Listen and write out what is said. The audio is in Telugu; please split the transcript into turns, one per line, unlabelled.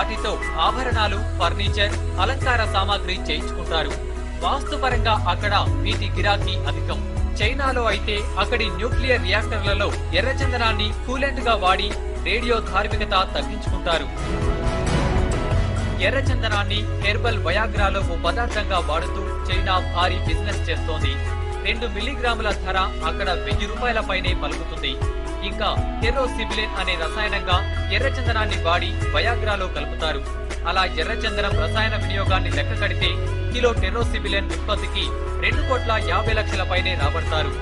వాటితో ఆభరణాలు ఫర్నిచర్ అలంకార సామాగ్రి చేయించుకుంటారు. వాస్తుపరంగా అక్కడ వీటి గిరాకీ అధికం. చైనాలో అయితే అక్కడి న్యూక్లియర్ రియాక్టర్లలో ఎర్రచందనాన్ని కూలెంట్గా వాడి రేడియో ధార్మికత తగ్గించుకుంటారు. ఎర్రచందనాన్ని హెర్బల్ వయాగ్రాలో ఓ పదార్థంగా వాడుతూ చైనా భారీ బిజినెస్ చేస్తోంది. రెండు మిల్లీగ్రాముల ధర అక్కడ వెయ్యి రూపాయల పైనే పలుకుతుంది. ఇంకా టెరోసిబిలిన్ అనే రసాయనంగా ఎర్రచందనాన్ని వాడి వయాగ్రాలో కలుపుతారు. అలా ఎర్రచందనం రసాయన వినియోగాన్ని లెక్క కడితే కిలో టెర్రోసిబిలిన్ ఉత్పత్తికి రెండు కోట్ల యాభై లక్షల పైనే రాబడతారు.